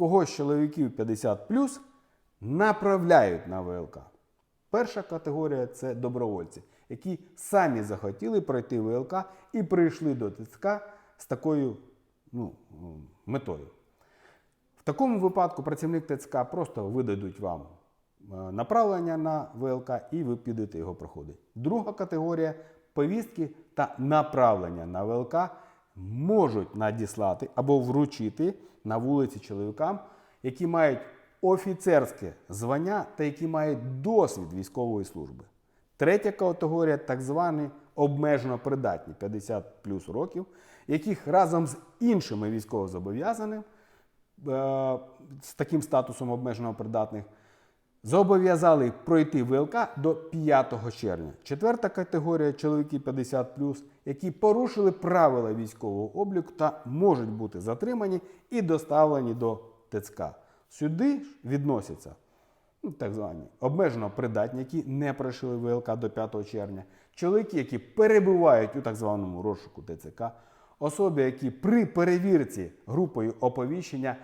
кого з чоловіків 50 направляють на ВЛК. Перша категорія це добровольці, які самі захотіли пройти ВЛК і прийшли до ТЦК з такою ну, метою. В такому випадку працівник ТЦК просто видадуть вам е, направлення на ВЛК і ви підете його проходити. Друга категорія повістки та направлення на ВЛК можуть надіслати або вручити на вулиці чоловікам, які мають офіцерське звання та які мають досвід військової служби. Третя категорія так звані обмежено придатні 50 плюс років, яких разом з іншими військовозобов'язаними е, з таким статусом обмежено придатних зобов'язали пройти ВЛК до 5 червня. Четверта категорія чоловіки 50 які порушили правила військового обліку та можуть бути затримані і доставлені до ТЦК. Сюди відносяться ну, так звані обмежено придатні, які не пройшли ВЛК до 5 червня, чоловіки, які перебувають у так званому розшуку ТЦК, особи, які при перевірці групою оповіщення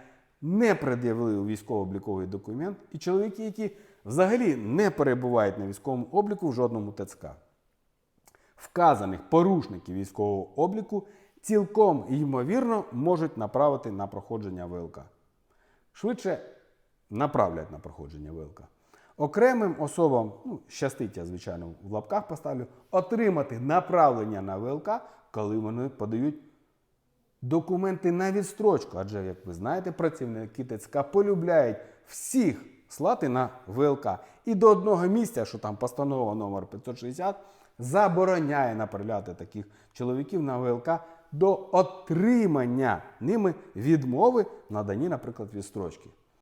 не пред'явили військово-обліковий документ, і чоловіки, які взагалі не перебувають на військовому обліку в жодному ТЦК. Вказаних порушників військового обліку цілком ймовірно можуть направити на проходження ВЛК. Швидше направлять на проходження ВЛК. Окремим особам, ну, щастить, я, звичайно, в лапках поставлю, отримати направлення на ВЛК, коли вони подають документи на відстрочку. Адже, як ви знаєте, працівники ТЦК полюбляють всіх слати на ВЛК. І до одного місця, що там постанова номер 560, забороняє направляти таких чоловіків на ВЛК до отримання ними відмови надані, наприклад, відстрочки.